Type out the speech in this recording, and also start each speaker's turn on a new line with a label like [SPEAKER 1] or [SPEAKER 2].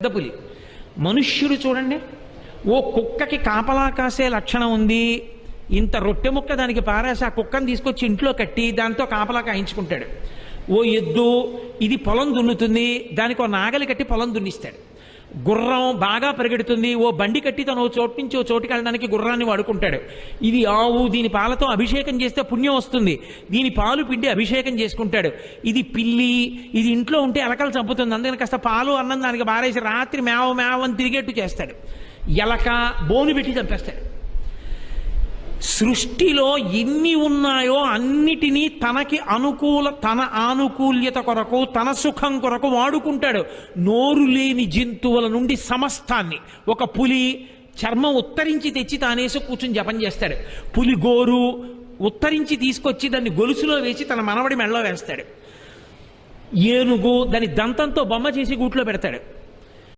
[SPEAKER 1] పెద్ద పులి. మనుష్యుడు చూడండి ఓ కుక్కకి కాపలా కాసే లక్షణం ఉంది. ఇంత రొట్టె ముక్క దానికి పారేసి ఆ కుక్కను తీసుకొచ్చి ఇంట్లో కట్టి దాంతో కాపలా కాయించుకుంటాడు. ఓ ఎద్దు ఇది పొలం దున్నుతుంది దానికి ఓ నాగలి కట్టి పొలం దున్నిస్తాడు. గుర్రం బాగా పరిగెడుతుంది. ఓ బండి కట్టి తను చోటు నుంచి ఓ చోటుకి వెళ్ళడానికి గుర్రాన్ని వాడుకుంటాడు. ఇది ఆవు దీని పాలతో అభిషేకం చేస్తే పుణ్యం వస్తుంది. దీని పాలు పిండి అభిషేకం చేసుకుంటాడు. ఇది పిల్లి ఇది ఇంట్లో ఉంటే ఎలకలు చంపుతుంది. అందుకని కాస్త పాలు అన్నం దానికి బారేసి రాత్రి మేవ మేవ అని తిరిగేట్టు చేస్తాడు. ఎలక బోను పెట్టి చంపేస్తాడు. సృష్టిలో ఎన్ని ఉన్నాయో అన్నిటినీ తనకి అనుకూల తన ఆనుకూల్యత కొరకు తన సుఖం కొరకు వాడుకుంటాడు. నోరు లేని జంతువుల నుండి సమస్తాన్ని. ఒక పులి చర్మం ఉత్తరించి తెచ్చి తానేసి కూర్చుని జపం చేస్తాడు. పులి గోరు ఉత్తరించి తీసుకొచ్చి దాన్ని గొలుసులో వేసి తన మనవడి మెడలో వేస్తాడు. ఏనుగు దాని దంతంతో బొమ్మ చేసి గూట్లో పెడతాడు.